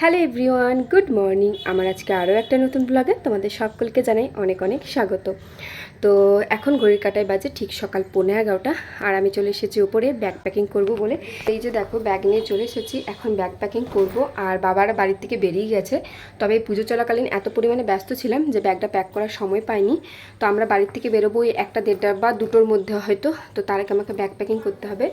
Hello everyone, good morning. আমার আজকে আরও একটা নতুন ব্লগে তোমাদের সকলকে জানাই অনেক অনেক স্বাগত। তো এখন ঘড়ির কাটায় বাজে ঠিক সকাল পৌনে এগারোটা। আর আমি চলে এসেছি উপরে ব্যাগ প্যাকিং করব বলে। এই যে দেখো, ব্যাগ নিয়ে চলে এসেছি, এখন ব্যাগ প্যাকিং করব। আর বাবারা বাড়ির থেকে বেরিয়ে গেছে। তবে এই পুজো চলাকালীন এত পরিমাণে ব্যস্ত ছিলাম যে ব্যাগটা প্যাক করার সময় পাইনি। তো আমরা বাড়ির থেকে বেরোবো একটা দেড়টা বা দুটোর মধ্যে হয়তো। তো তার আগে আমাকে ব্যাগ প্যাকিং করতে হবে।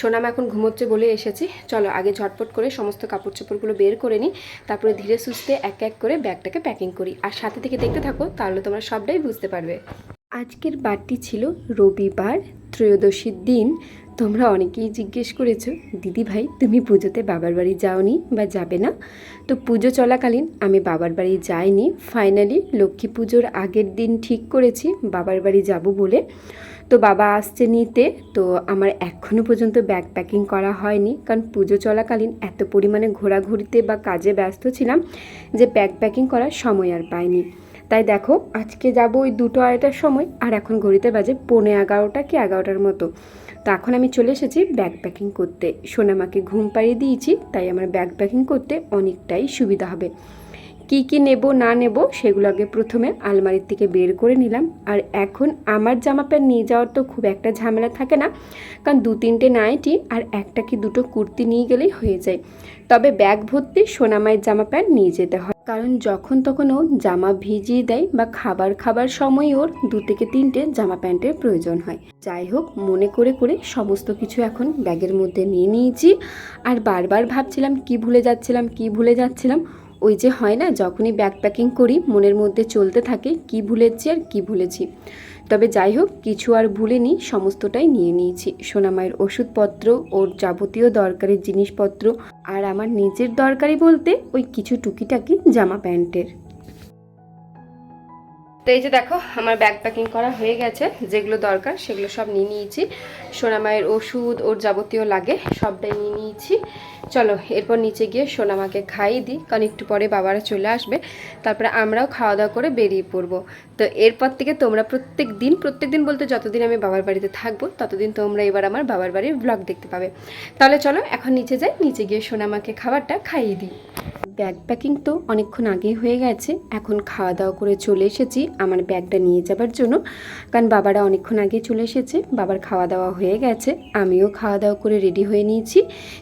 সোনাম এখন ঘুমোচ্ছে বলে এসেছি। চলো আগে ঝটপট করে সমস্ত কাপড় চোপড়গুলো বের করে নিই। তারপরে ধীরে সুস্থে এক এক করে ব্যাগটাকে প্যাকিং করি। আর সাথে থেকে দেখতে থাকো, তাহলে তোমরা সবটাই বুঝতে পারবে। আজকের বারটি ছিল রবিবার, ত্রয়োদশীর দিন। তোমরা অনেকেই জিজ্ঞেস করেছ, দিদি ভাই, তুমি পুজোতে বাবার বাড়ি যাওনি বা যাবে না? তো পুজো চলাকালীন আমি বাবার বাড়ি যাইনি। ফাইনালি লক্ষ্মী পুজোর আগের দিন ঠিক করেছি, বাবার বাড়ি যাব বলে। তো বাবা আসছে নিতে, তো আমার এখনও পর্যন্ত ব্যাগ প্যাকিং করা হয়নি। কারণ পুজো চলাকালীন এত পরিমাণে ঘোরাঘুরিতে বা কাজে ব্যস্ত ছিলাম যে ব্যাগ প্যাকিং করার সময় আর পাইনি। তাই দেখো, আজকে যাব ওই দুটো আড়াইটার সময়, আর এখন ঘড়িতে বাজে পৌনে এগারোটা কি এগারোটার মতো। তো এখন আমি চলে এসেছি ব্যাগ প্যাকিং করতে। সোনামাকে ঘুম পাড়িয়ে দিয়েছি, তাই আমার ব্যাগ প্যাকিং করতে অনেকটাই সুবিধা হবে। কি কি নেব, না নেব, সেগুলো আগে প্রথমে আলমারির থেকে বের করে নিলাম। আর এখন আমার জামা প্যান্ট নিয়ে যাওয়ার তো খুব একটা ঝামেলা থাকে না, কারণ দু তিনটে নাইটি আর একটা কি দুটো কুর্তি নিয়ে গেলেই হয়ে যায়। তবে ব্যাগ ভর্তি সোনামায়ের জামা প্যান্ট নিয়ে যেতে হয়। কারণ যখন তখন ও জামা ভিজিয়ে দেয় বা খাবার খাবার সময় ওর দু থেকে তিনটে জামা প্যান্টের প্রয়োজন হয়। যাই হোক, মনে করে করে সমস্ত কিছু এখন ব্যাগের মধ্যে নিয়ে নিয়েছি। আর বারবার ভাবছিলাম কি ভুলে যাচ্ছিলাম, কি ভুলে যাচ্ছিলাম। ওই যে হয় না, যখনই ব্যাগ প্যাকিং করি, মনের মধ্যে চলতে থাকে, কি ভুলেছি আর কি ভুলেছি। তবে যাই হোক, কিছু আর ভুলিনি, সমস্তটাই নিয়ে নিয়েছি। সোনামায়ের ওষুধপত্র, ওর যাবতীয় দরকারি জিনিসপত্র, আর আমার নিজের দরকারি বলতে ওই কিছু টুকিটাকি জামা প্যান্টের। তো এই যে দেখো, আমার ব্যাগ প্যাকিং করা হয়ে গেছে। যেগুলো দরকার সেগুলো সব নিয়ে নিয়েছি। সোনামায়ের ওষুধ, ওর যাবতীয় লাগে, সবটাই নিয়ে নিয়েছি। চলো, এরপর নিচে গিয়ে সোনামাকে খাইয়ে দিই, কারণ একটু পরে বাবারা চলে আসবে। তারপরে আমরাও খাওয়া দাওয়া করে বেরিয়ে পড়ব। তো এরপর থেকে তোমরা প্রত্যেক দিন প্রত্যেক দিন বলতে যতদিন আমি বাবার বাড়িতে থাকব, ততদিন তোমরা এবার আমার বাবার বাড়ির ব্লগ দেখতে পাবে। তাহলে চলো, এখন নিচে যাই, নিচে গিয়ে সোনামাকে খাবারটা খাইয়ে দিই। ব্যাগ প্যাকিং তো অনেকক্ষণ আগেই হয়ে গেছে। এখন খাওয়া দাওয়া করে চলে এসেছি। আমার ব্যাগটা নিয়ে যাবার জন্য। কারণ বাবারা অনেকক্ষণ আগে চলে এসেছে। বাবার খাওয়া দাওয়া হয়ে গেছে। আমিও খাওয়া দাওয়া করে রেডি হয়ে নিয়েছি।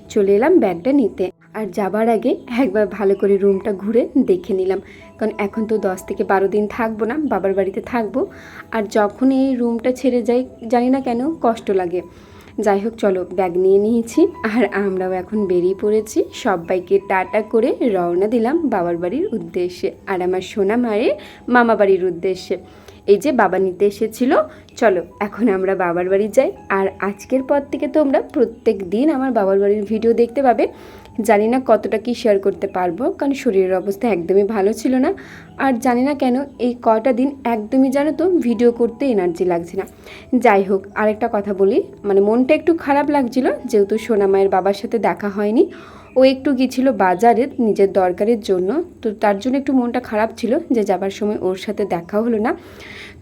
চলে এলাম ব্যাগটা নিতে। আর যাবার আগে একবার ভালো করে রুমটা ঘুরে দেখে নিলাম। কারণ এখন তো দশ থেকে বারো দিন থাকব না। বাবার বাড়িতে থাকব। আর যখন এই রুমটা ছেড়ে যাই, জানি না কেন কষ্ট লাগে। যাই হোক, চলো ব্যাগ নিয়ে নিয়েছি। আর আমরাও এখন বেরিয়ে পড়েছি। সবাইকে টাটা করে রওনা দিলাম বাবার বাড়ির উদ্দেশ্যে আর আমার সোনা মায়ের মামা বাড়ির উদ্দেশ্যে। এই যে বাবা নিতে এসেছিল। চলো, এখন আমরা বাবার বাড়ি যাই। আর আজকের পর থেকে তোমরা প্রত্যেক দিন আমার বাবার বাড়ির ভিডিও দেখতে পাবে। জানি না কতটা কি শেয়ার করতে পারব, কারণ শরীরের অবস্থা একদমই ভালো ছিল না। আর জানি না কেন এই কটা দিন একদমই জানো তো ভিডিও করতে এনার্জি লাগছে না। যাই হোক, আরেকটা কথা বলি মানে মনটা একটু খারাপ লাগছিল, যেহেতু সোনামায়ের বাবার সাথে দেখা হয়নি। ও একটু গিয়েছিল বাজারে নিজের দরকারের জন্য, তো তার জন্য একটু মনটা খারাপ ছিল যে যাবার সময় ওর সাথে দেখা হলো না।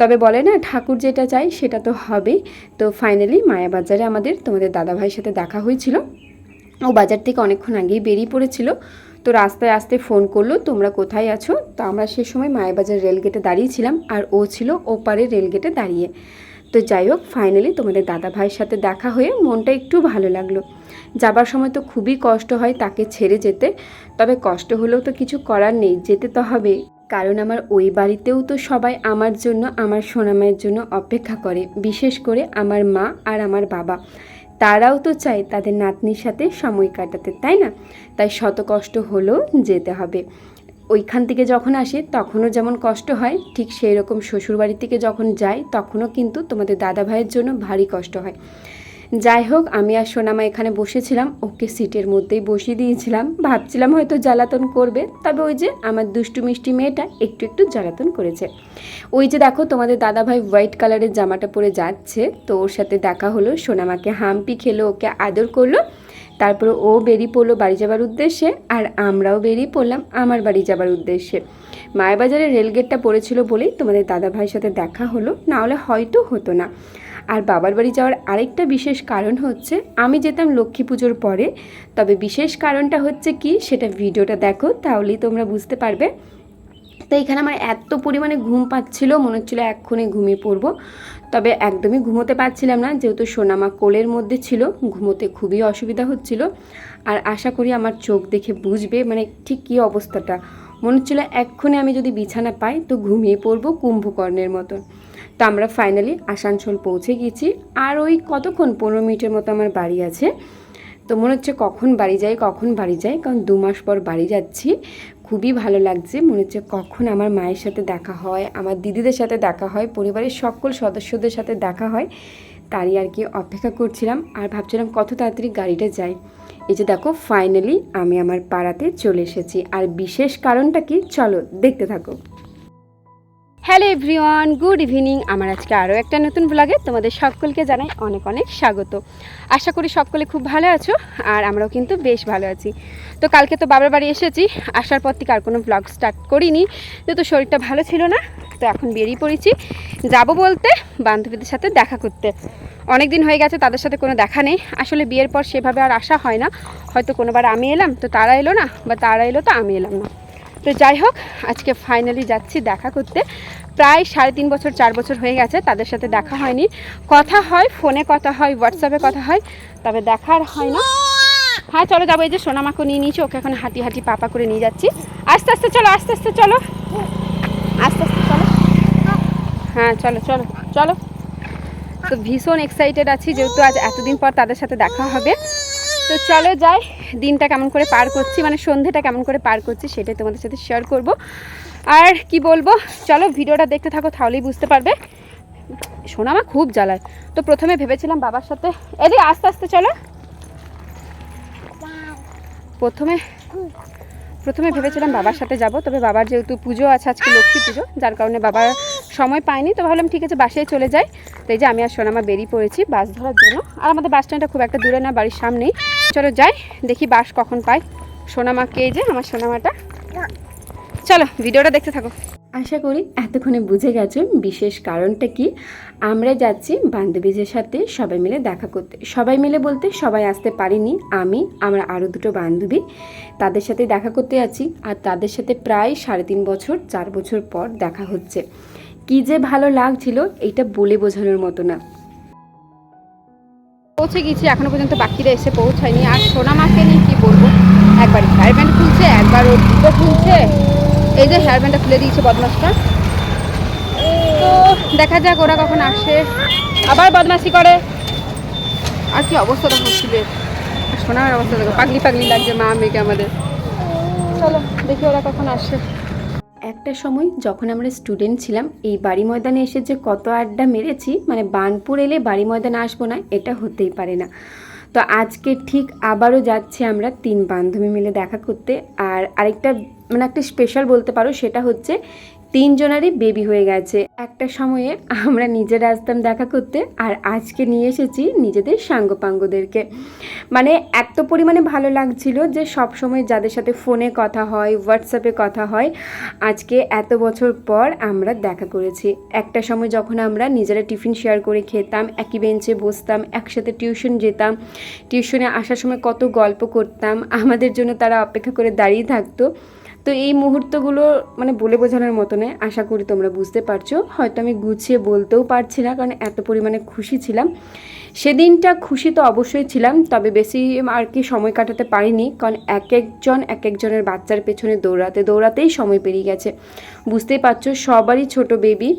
তবে বলে না, ঠাকুর যেটা চাই সেটা তো হবেই। তো ফাইনালি মায়া বাজারে আমাদের তোমাদের দাদাভাইয়ের সাথে দেখা হয়েছিল। ও বাজার থেকে অনেকক্ষণ আগেই বেরিয়ে পড়েছিল। তো রাস্তায় আসতে ফোন করল, তোমরা কোথায় আছো? তো আমরা সে সময় মায়াবাজার রেলগেটে দাঁড়িয়েছিলাম আর ও ছিল ওপারে রেলগেটে দাঁড়িয়ে। তো যাই হোক ফাইনালি তোমাদের দাদা ভাইয়ের সাথে দেখা হয়ে মনটা একটু ভালো লাগল। যাবার সময় তো খুবই কষ্ট হয় তাকে ছেড়ে যেতে, তবে কষ্ট হলেও তো কিছু করার নেই, যেতে তো হবে কারণ আমার ওই বাড়িতেও তো সবাই আমার জন্য, আমার সোনামায়ের জন্য অপেক্ষা করে, বিশেষ করে আমার মা আর আমার বাবা। তারাও তো চায় তাদের নাতনির সাথে সময় কাটাতে, তাই না? তাই শত কষ্ট হলেও যেতে হবে। ওইখান থেকে যখন আসে, তখনও যেমন কষ্ট হয়, ঠিক সেই রকম শ্বশুরবাড়ি থেকে যখন যায়, তখনও কিন্তু তোমাদের দাদা ভাইয়ের জন্য ভারী কষ্ট হয়। যাই হোক, আমি আর সোনামা এখানে বসেছিলাম। ওকে সিটের মধ্যেই বসিয়ে দিয়েছিলাম। ভাবছিলাম হয়তো জ্বালাতন করবে, তবে ওই যে আমার দুষ্টু মিষ্টি মেয়েটা একটু একটু জ্বালাতন করেছে। ওই যে দেখো, তোমাদের দাদাভাই হোয়াইট কালারের জামাটা পরে যাচ্ছে। তো ওর সাথে দেখা হলো, সোনামাকে হাম্পি খেলো, ওকে আদর করল। তারপরে ও বেরিয়ে পড়ল বাড়ি যাবার উদ্দেশ্যে, আর আমরাও বেরিয়ে পড়লাম আমার বাড়ি যাবার উদ্দেশ্যে। মায়াবাজারের রেলগেটটা পড়েছিল বলেই তোমাদের দাদা ভাইয়ের সাথে দেখা হলো না হলে হয়তো হতো না। আর বাবার বাড়ি যাওয়ার আরেকটা বিশেষ কারণ হচ্ছে, আমি যেতাম লক্ষ্মী পুজোর পরে। তবে বিশেষ কারণটা হচ্ছে কি, সেটা ভিডিওটা দেখো, তাহলেই তোমরা বুঝতে পারবে। তো এখানে আমার এত পরিমাণে ঘুম পাচ্ছিল, মনে হচ্ছিল এক্ষুনি ঘুমিয়ে পড়ব। তবে একদমই ঘুমোতে পারছিলাম না, যেহেতু সোনামা কোলের মধ্যে ছিল, ঘুমোতে খুবই অসুবিধা হচ্ছিল। আর আশা করি আমার চোখ দেখে বুঝবে মানে ঠিক কী অবস্থাটা। মনে হচ্ছিল এক্ষুনি আমি যদি বিছানা পাই, তো ঘুমিয়ে পড়ব কুম্ভকর্ণের মতো তো আমরা ফাইনালি আসানসোল পৌঁছে গেছি। আর ওই কতক্ষণ? পনেরো মিনিটের মতো আমার বাড়ি আছে। তো মনে হচ্ছে কখন বাড়ি যাই, কখন বাড়ি যাই, কারণ দু মাস পর বাড়ি যাচ্ছি। খুবই ভালো লাগছে। মনে হচ্ছে কখন আমার মায়ের সাথে দেখা হয়, আমার দিদিদের সাথে দেখা হয়, পরিবারের সকল সদস্যদের সাথে দেখা হয়, তারই আর কি অপেক্ষা করছিলাম। আর ভাবছিলাম কত তাড়াতাড়ি গাড়িটা যায় এই যে দেখো ফাইনালি আমি আমার পাড়াতে চলে এসেছি। আর বিশেষ কারণটা কি? চলো দেখতে থাকো। Hello everyone, good evening. আমার আজকে আরও একটা নতুন ব্লগে তোমাদের সকলকে জানাই অনেক অনেক স্বাগত। আশা করি সকলে খুব ভালো আছো আর আমরাও কিন্তু বেশ ভালো আছি। তো কালকে তো বাবার বাড়ি এসেছি, আসার পর থেকে আর কোনো ব্লগ স্টার্ট করিনি। যেহেতু শরীরটা ভালো ছিল না, তো এখন বেরিয়ে পড়েছি। যাব বলতে বান্ধবীদের সাথে দেখা করতে। অনেক দিন হয়ে গেছে তাদের সাথে কোনো দেখা নেই। আসলে বিয়ের পর সেভাবে আর আসা হয় না। হয়তো কোনোবার আমি এলাম, তো তারা এলো না, বা তারা এলো তো আমি এলাম না। তো যাই হোক, আজকে ফাইনালি যাচ্ছি দেখা করতে। প্রায় সাড়ে তিন বছর, চার বছর হয়ে গেছে তাদের সাথে দেখা হয়নি। কথা হয়, ফোনে কথা হয় হোয়াটসঅ্যাপে কথা হয়, তবে দেখার হয় না। হ্যাঁ চলো যাব, এই যে সোনামাকে নিয়ে নিয়েছি, ওকে এখন হাঁটি হাঁটি পাপা করে নিয়ে যাচ্ছি। আস্তে আস্তে চলো, আস্তে আস্তে চলো। আস্তে আস্তে চলো। হ্যাঁ চলো চলো চলো। তো ভীষণ এক্সাইটেড আছি, যেহেতু আজ এতদিন পর তাদের সাথে দেখা হবে। তো চলো যাই, দিনটা কেমন করে পার করছি মানে সন্ধেটা কেমন করে পার করছি সেটাই তোমাদের সাথে শেয়ার করব। আর কি বলব, চলো ভিডিওটা দেখতে থাকো, তাহলেই বুঝতে পারবে। শোনা আমার খুব জ্বালায়। তো প্রথমে ভেবেছিলাম বাবার সাথে এদিকে আস্তে আস্তে চলো। প্রথমে প্রথমে ভেবেছিলাম বাবার সাথে যাব, তবে বাবার যেহেতু পুজো আছে, আজকে লক্ষ্মী পুজো, যার কারণে বাবার সময় পাইনি, তো ভাবলাম ঠিক আছে বাসে চলে যাই। তো এই যে আমি আর সোনামা বেরিয়ে পড়েছি বাস ধরার জন্য। আর আমাদের বাস স্ট্যান্ডটা খুব একটা দূরে না, বাড়ির সামনেই। চলো যাই, দেখি বাস কখন পাই। সোনামাকে এই যে, আমার সোনামাটা। চলো, ভিডিওটা দেখতে থাকো। আশা করি এতক্ষণে বুঝে গেছো বিশেষ কারণটা কি। আমরা যাচ্ছি বান্ধবীদের সাথে সবাই মিলে দেখা করতে। সবাই মিলে বলতে সবাই আসতে পারিনি, আমি, আমরা আরও দুটো বান্ধবী। তাদের সাথে দেখা করতে যাচ্ছি, আর তাদের সাথে প্রায় সাড়ে তিন বছর, চার বছর পর দেখা হচ্ছে। কি যে ভালো লাগছিল এটা বলে বোঝানোর মতো না। পৌঁছে গেছি, এখনও পর্যন্ত বাকিরা এসে পৌঁছায়নি। আর সোনামাকে নিয়ে কি বলব? একবার হেয়ার ব্যান্ড খুলছে, একবার ওর জুতো খুলছে। এই যে হেয়ার ব্যান্ডটা খুলে দিয়েছে বদমাসটা তো দেখা যাক ওরা কখন আসে। আবার বদমাসি করে। আর কি অবস্থা দেখো আর সোনার অবস্থা দেখো, পাগলি পাগলি লাগছে মা, মেয়েকে আমাদের। চলো, দেখি ওরা কখন আসে। একটা সময় যখন আমরা স্টুডেন্ট ছিলাম, এই বাড়ি ময়দানে এসে যে কত আড্ডা মেরেছি মানে বানপুর এলে বাড়ি ময়দানে আসব না, এটা হতেই পারে না। তো আজকে ঠিক আবারও যাচ্ছি আমরা তিন বান্ধবী মিলে দেখা করতে। আর আরেকটা মানে একটা স্পেশাল বলতে পারো, সেটা হচ্ছে তিনজনেরই বেবি হয়ে গেছে। একটা সময়ে আমরা নিজেরা আসতাম দেখা করতে আর আজকে নিয়ে এসেছি নিজেদের সাঙ্গপাঙ্গদেরকে। মানে এত পরিমাণে ভালো লাগছিল যে সব সময় যাদের সাথে ফোনে কথা হয় হোয়াটসঅ্যাপে কথা হয়, আজকে এত বছর পর আমরা দেখা করেছি। একটা সময় যখন আমরা নিজেরা টিফিন শেয়ার করে খেতাম, একই বেঞ্চে বসতাম, একসাথে টিউশন যেতাম, টিউশনে আসার সময় কত গল্প করতাম, আমাদের জন্য তারা অপেক্ষা করে দাঁড়িয়ে থাকতো। তো এই মুহূর্তগুলো মানে বলে বোঝানোর মতো নয় আশা করি তোমরা বুঝতে পারছ। হয়তো আমি গুছিয়ে বলতেও পারছি না, কারণ এত পরিমাণে খুশি ছিলাম। সেদিনটা খুশি তো অবশ্যই ছিলাম, তবে বেশি আর কি সময় কাটাতে পারিনি, কারণ এক একজন, এক একজনের বাচ্চার পেছনে দৌড়াতে দৌড়াতেই সময় পেরিয়ে গেছে। বুঝতেই পারছ, সবারই ছোট বেবি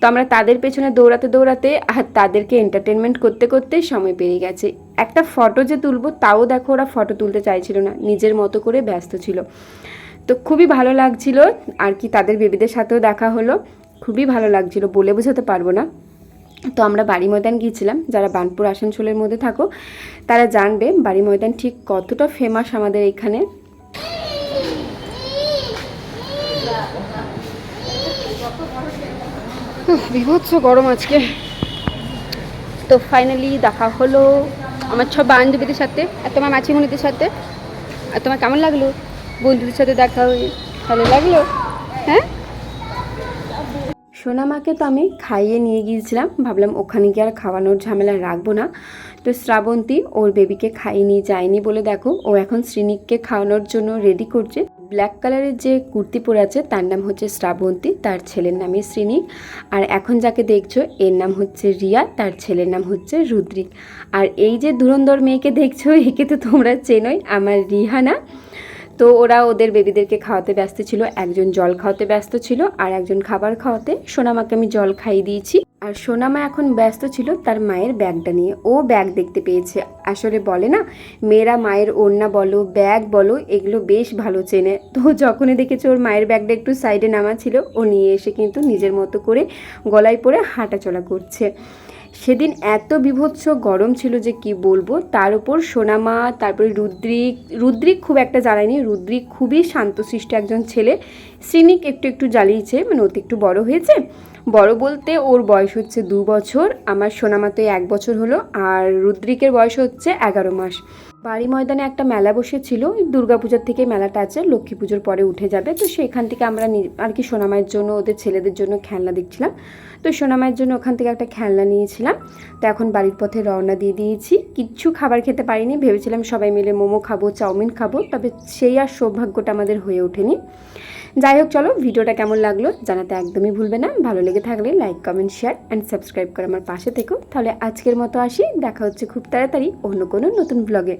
তো আমরা তাদের পেছনে দৌড়াতে দৌড়াতে আর তাদেরকে এন্টারটেনমেন্ট করতে করতে সময় পেরিয়ে গেছে। একটা ফটো যে তুলবো, তাও দেখো ওরা ফটো তুলতে চাইছিল না, নিজের মতো করে ব্যস্ত ছিল। তো খুবই ভালো লাগছিল আর কি তাদের বেবিদের সাথেও দেখা হলো। খুবই ভালো লাগছিল বলে বোঝাতে পারব না। তো আমরা বাড়ি ময়দান গিয়েছিলাম, যারা বানপুর আসানসোলের মধ্যে থাকো, তারা জানবে বাড়ি ময়দান ঠিক কতটা ফেমাস আমাদের এখানে। বিভৎস গরম আজকে। তো ফাইনালি দেখা হলো আমার সব বান্ধবীদের সাথে আর তোমার মাছিমণিদের সাথে। আর তোমার কেমন লাগল? বন্ধুদের সাথে দেখা হয়ে ভালো লাগল? হ্যাঁ? সোনামাকে তো আমি খাইয়ে নিয়ে গিয়েছিলাম। ভাবলাম ওখানে গিয়ে আর খাওয়ানোর ঝামেলা রাখব না। তো শ্রাবন্তী ওর বেবিকে খাইয়ে নিয়ে যায়নি বলে দেখো, ও এখন শ্রীনিককে খাওয়ানোর জন্য রেডি করছে। ব্ল্যাক কালারের যে কুর্তি পরে আছে, তার নাম হচ্ছে শ্রাবন্তী, তার ছেলের নামই শ্রীনিক। আর এখন যাকে দেখছ, এর নাম হচ্ছে রিয়া, তার ছেলের নাম হচ্ছে রুদ্রিক। আর এই যে ধুরন্ধর মেয়েকে দেখছ, একে তো তোমরা চেনোই, আমার রিহানা। তো ওরা ওদের বেবিদেরকে খাওয়াতে ব্যস্ত ছিল। একজন জল খাওয়াতে ব্যস্ত ছিল আর একজন খাবার খাওয়াতে সোনামাকে আমি জল খাইয়ে দিয়েছি। আর সোনামা এখন ব্যস্ত ছিল তার মায়ের ব্যাগটা নিয়ে। ও ব্যাগ দেখতে পেয়েছে। আসলে বলে না, মেয়েরা মায়ের ওড়না বলো, ব্যাগ বলো, এগুলো বেশ ভালো চেনে। তো যখনই দেখেছে ওর মায়ের ব্যাগটা একটু সাইডে নামা ছিল ও নিয়ে এসে কিন্তু নিজের মতো করে গলায় পরে হাঁটাচলা করছে। সেদিন এত বিভৎস গরম ছিল যে কি বলব? তার উপর সোনামা, তারপরে রুদ্রিক রুদ্রিক খুব একটা জ্বালায়নি। রুদ্রিক খুবই শান্তশিষ্ট একজন ছেলে। শ্রীনিক একটু একটু জ্বালিয়েছে মানে ওতে একটু বড় হয়েছে। বড় বলতে ওর বয়স হচ্ছে দু বছর, আমার সোনামা তো এক বছর হলো, আর রুদ্রিকের বয়স হচ্ছে এগারো মাস। বাড়ি ময়দানে একটা মেলা বসেছিল দুর্গাপূজার থেকে মেলাটা আছে, লক্ষ্মী পুজোর পরে উঠে যাবে, তো সেখান থেকে আমরা আর কি সোনামায়ের জন্য, ওদের ছেলেদের জন্য খেলনা দেখছিলাম। তো সোনামায়ের জন্য ওখান থেকে একটা খেলনা নিয়েছিলাম। তো এখন বাড়ির পথে রওনা দিয়ে দিয়েছি। কিচ্ছু খাবার খেতে পারিনি। ভেবেছিলাম সবাই মিলে মোমো খাব, চাউমিন খাব, তবে সেই আর সৌভাগ্যটা আমাদের হয়ে ওঠেনি। যাই হোক, চলো, ভিডিওটা কেমন লাগল জানাতে একদমই ভুলবে না। ভালো লেগে থাকলে like comment share and subscribe করে আমার পাশে থেকো। তাহলে আজকের মতো আসি। দেখা হচ্ছে খুব তাড়াতাড়ি অন্য কোনো নতুন ব্লগে